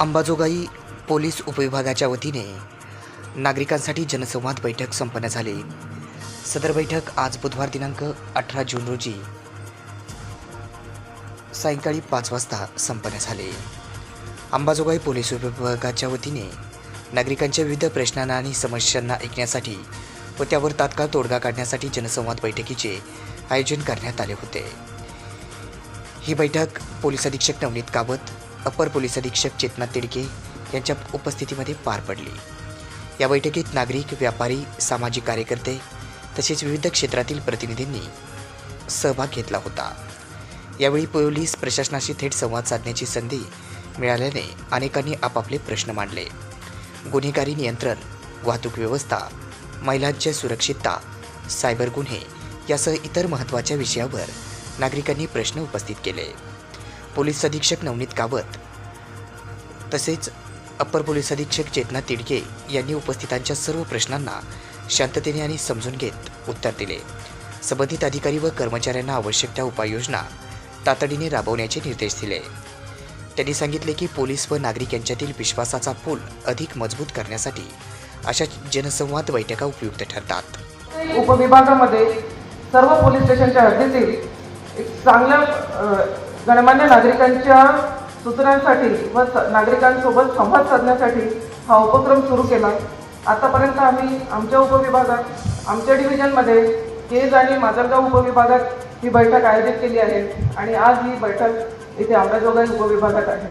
Ambajogai police उपविभागाच्या वतीने नागरिकांसाठी जनसंवाद बैठक संपन्न झाली. सदर बैठक आज बुधवार दिनांक अठरा जून रोजी सायंकाळी पाच वाजता संपन्न झाली. अंबाजोगाई पोलीस उपविभागाच्या वतीने नागरिकांच्या विविध प्रश्नांना आणि समस्यांना ऐकण्यासाठी व त्यावर तात्काळ तोडगा काढण्यासाठी जनसंवाद बैठकीचे आयोजन करण्यात आले होते. ही बैठक पोलीस अधीक्षक नवनीत कावत अपर पोलीस अधीक्षक चेतना तिडके यांच्या उपस्थितीमध्ये पार पडली. या बैठकीत नागरिक व्यापारी सामाजिक कार्यकर्ते तसेच विविध क्षेत्रातील प्रतिनिधींनी सहभाग घेतला होता. यावेळी पोलीस प्रशासनाशी थेट संवाद साधण्याची संधी मिळाल्याने अनेकांनी आपापले प्रश्न मांडले. गुन्हेगारी नियंत्रण वाहतूक व्यवस्था महिलांच्या सुरक्षितता सायबर गुन्हे यासह इतर महत्त्वाच्या विषयावर नागरिकांनी प्रश्न उपस्थित केले. पोलीस अधीक्षक नवनीत कावत तसेच अप्पर पोलीस अधीक्षक चेतना तिडके यांनी उपस्थितांच्या सर्व प्रश्नांना शांततेने आणि समजून घेत उत्तर दिले. संबंधित अधिकारी व कर्मचाऱ्यांना आवश्यक त्या उपाययोजना तातडीने राबवण्याचे निर्देश दिले. त्यांनी सांगितले की पोलीस व नागरिक यांच्यातील विश्वासाचा पूल अधिक मजबूत करण्यासाठी अशा जनसंवाद बैठका उपयुक्त ठरतात. उपविभागामध्ये सर्व पोलीस स्टेशनच्या हद्दीतील एक चांगल्या गणमान्य नागरिकांच्या सूचनांसाठी व स- नागरिकांसोबत संवाद साधण्यासाठी हा उपक्रम सुरू केला. आतापर्यंत आम्ही आमच्या उपविभागात आमच्या डिव्हिजनमध्ये केज आणि माजलगाव उपविभागात ही बैठक आयोजित केली आहे आणि आज ही बैठक इथे अंबाजोगाई उपविभागात आहे.